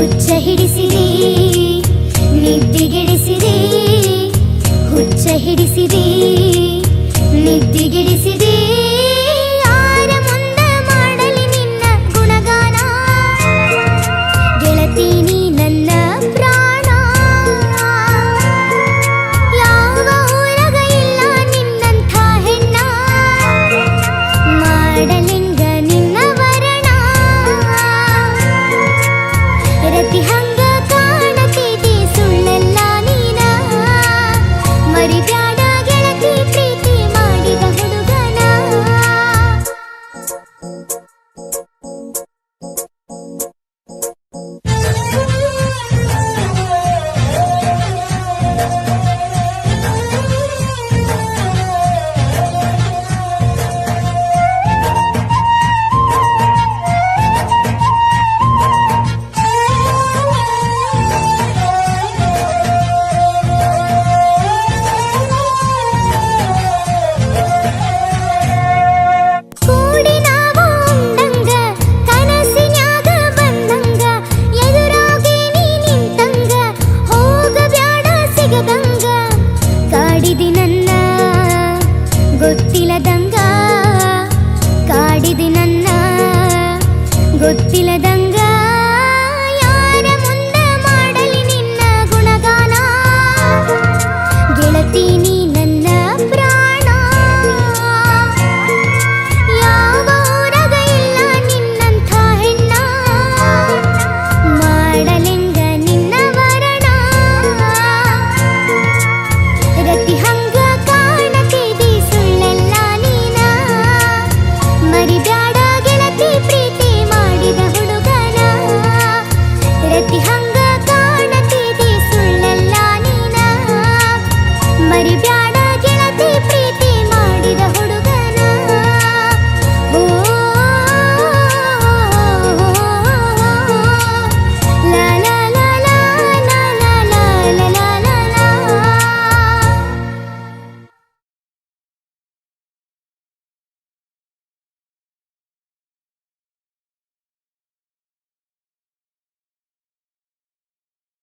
ಹುಚ್ಚ ಹಿಡಿಸಿರಿ ನಿದ್ದಿಗಿಡಿಸಿರಿ ಹುಚ್ಚ ಹಿಡಿಸಿರಿ ನಿದ್ದಿಗಿಡಿಸಿರಿ. ಕಾಡಿದಿ ನನ್ನ ಗೊತ್ತಿಲ್ಲದಂಗ ಕಾಡಿದಿ ನನ್ನ ಗೊತ್ತಿಲ್ಲದಂಗ मरी प्यार